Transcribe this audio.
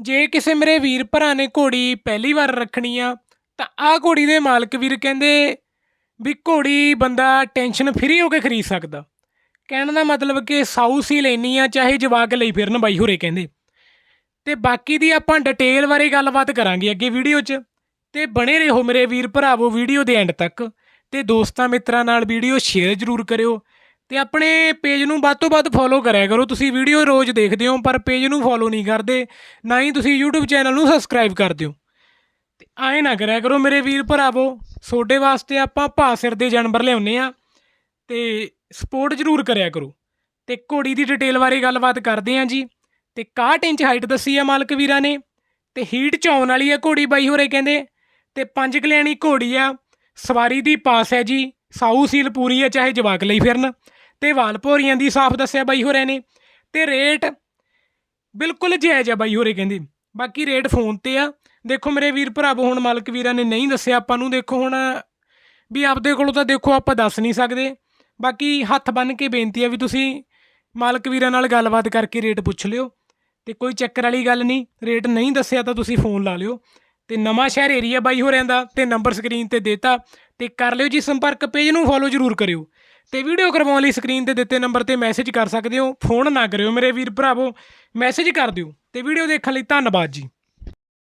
ਜੇ ਕਿਸੇ ਮੇਰੇ ਵੀਰ ਭਰਾ ਨੇ ਘੋੜੀ ਪਹਿਲੀ ਵਾਰ ਰੱਖਣੀ ਆ, ਤਾਂ ਆਹ ਘੋੜੀ ਦੇ ਮਾਲਕ ਵੀਰ ਕਹਿੰਦੇ ਵੀ ਘੋੜੀ ਬੰਦਾ ਟੈਨਸ਼ਨ ਫਰੀ ਹੋ ਕੇ ਖਰੀਦ ਸਕਦਾ। ਕਹਿਣ ਦਾ ਮਤਲਬ ਕਿ ਸਾਊ ਸੀ ਲੈਣੀ ਆ, ਚਾਹੇ ਜਵਾਕ ਲਈ ਫਿਰਨ ਬਾਈ ਹੋਰੇ ਕਹਿੰਦੇ। ਤੇ ਬਾਕੀ ਦੀ ਆਪਾਂ ਡਿਟੇਲ ਬਾਰੇ ਗੱਲਬਾਤ ਕਰਾਂਗੇ ਅੱਗੇ ਵੀਡੀਓ 'ਚ। ਤੇ ਬਣੇ ਰਹੋ ਮੇਰੇ ਵੀਰ ਭਰਾਵੋ ਵੀਡੀਓ ਦੇ ਐਂਡ ਤੱਕ। ਤੇ ਦੋਸਤਾਂ ਮਿੱਤਰਾਂ ਨਾਲ ਵੀਡੀਓ ਸ਼ੇਅਰ ਜ਼ਰੂਰ ਕਰਿਓ। ਤੇ ਆਪਣੇ ਪੇਜ ਨੂੰ ਵੱਧ ਤੋਂ ਵੱਧ ਫੋਲੋ ਕਰਿਆ ਕਰੋ। ਤੁਸੀਂ ਵੀਡੀਓ ਰੋਜ਼ ਦੇਖਦੇ ਹੋ, ਪਰ ਪੇਜ ਨੂੰ ਫੋਲੋ ਨਹੀਂ ਕਰਦੇ। ਨਾ ਹੀ ਤੁਸੀਂ YouTube ਚੈਨਲ ਨੂੰ ਸਬਸਕ੍ਰਾਈਬ ਕਰਦੇ ਹੋ। ਤੇ ਆਏ ਨਾ ਕਰਿਆ ਕਰੋ ਮੇਰੇ ਵੀਰ ਭਰਾਵੋ, ਤੁਹਾਡੇ ਵਾਸਤੇ ਆਪਾਂ ਭਾ ਸਿਰ ਦੇ ਜਾਨਵਰ ਲਿਆਉਨੇ ਆ ਤੇ ਸਪੋਰਟ ਜ਼ਰੂਰ ਕਰਿਆ ਕਰੋ। ਤੇ ਘੋੜੀ ਦੀ ਡਿਟੇਲ ਬਾਰੇ ਗੱਲਬਾਤ ਕਰਦੇ ਹਾਂ ਜੀ। ਤੇ 61 ਇੰਚ ਹਾਈਟ ਦੱਸੀ ਆ ਮਾਲਕ ਵੀਰਾਂ ਨੇ। ਤੇ ਹੀਟ ਚ ਵਾਲੀ ਆ ਘੋੜੀ ਬਾਈ ਹੋਰੇ ਕਹਿੰਦੇ। ਤੇ ਪੰਜ ਕਲਿਆਣੀ ਘੋੜੀ ਆ। ਸਵਾਰੀ ਦੀ ਪਾਸ ਹੈ ਜੀ। ਸਾਊ ਸੀਲ ਪੂਰੀ ਹੈ ਚਾਹੇ ਜਵਾਕ ਲਈ ਫਿਰਨ। ਤੇ ਵਾਲ ਭੋਰੀਆਂ ਦੀ ਸਾਫ਼ ਦੱਸਿਆ ਬਾਈ ਹੋਰੇ ਨੇ, ਤੇ ਰੇਟ ਬਿਲਕੁਲ ਜਾਇਜ਼ ਆ ਬਾਈ ਹੋਰੇ ਕਹਿੰਦੇ। ਬਾਕੀ ਰੇਟ ਫੋਨ ਤੇ ਆ। ਦੇਖੋ ਮੇਰੇ ਵੀਰ ਭਰਾਵੋ ਹੁਣ ਮਾਲਕ ਵੀਰਾਂ ਨੇ ਨਹੀਂ ਦੱਸਿਆ, ਆਪਾਂ ਨੂੰ ਦੇਖੋ ਹੁਣ ਵੀ ਆਪਦੇ ਕੋਲੋਂ ਤਾਂ ਦੇਖੋ ਆਪਾਂ ਦੱਸ ਨਹੀਂ ਸਕਦੇ। ਬਾਕੀ ਹੱਥ ਬੰਨ ਕੇ ਬੇਨਤੀ ਆ ਵੀ ਤੁਸੀਂ ਮਾਲਕ ਵੀਰਾਂ ਨਾਲ ਗੱਲਬਾਤ ਕਰਕੇ ਰੇਟ ਪੁੱਛ ਲਿਓ। ਤੇ ਕੋਈ ਚੱਕਰ ਵਾਲੀ ਗੱਲ ਨਹੀਂ ਰੇਟ ਨਹੀਂ ਦੱਸਿਆ ਤਾਂ ਤੁਸੀਂ ਫੋਨ ਲਾ ਲਿਓ। ਤੇ ਨਵਾਂ ਸ਼ਹਿਰ ਏਰੀਆ ਬਾਈ ਹੋ ਰਹਿੰਦਾ ਤੇ ਨੰਬਰ ਸਕਰੀਨ ਤੇ ਦੇਤਾ। ਤੇ ਕਰ ਲਿਓ ਜੀ ਸੰਪਰਕ ਪੇਜ ਨੂੰ ਫੋਲੋ ਜ਼ਰੂਰ ਕਰਿਓ। ਤੇ ਵੀਡੀਓ ਕਰਵਾਉਣ ਲਈ ਸਕਰੀਨ ਤੇ ਦਿੱਤੇ ਨੰਬਰ ਤੇ ਮੈਸੇਜ ਕਰ ਸਕਦੇ ਹੋ। ਫੋਨ ਨਾ ਕਰਿਓ ਮੇਰੇ ਵੀਰ ਭਰਾਵੋ। ਮੈਸੇਜ ਕਰ ਦਿਓ ਤੇ ਵੀਡੀਓ ਦੇਖਣ ਲਈ ਧੰਨਵਾਦ ਜੀ।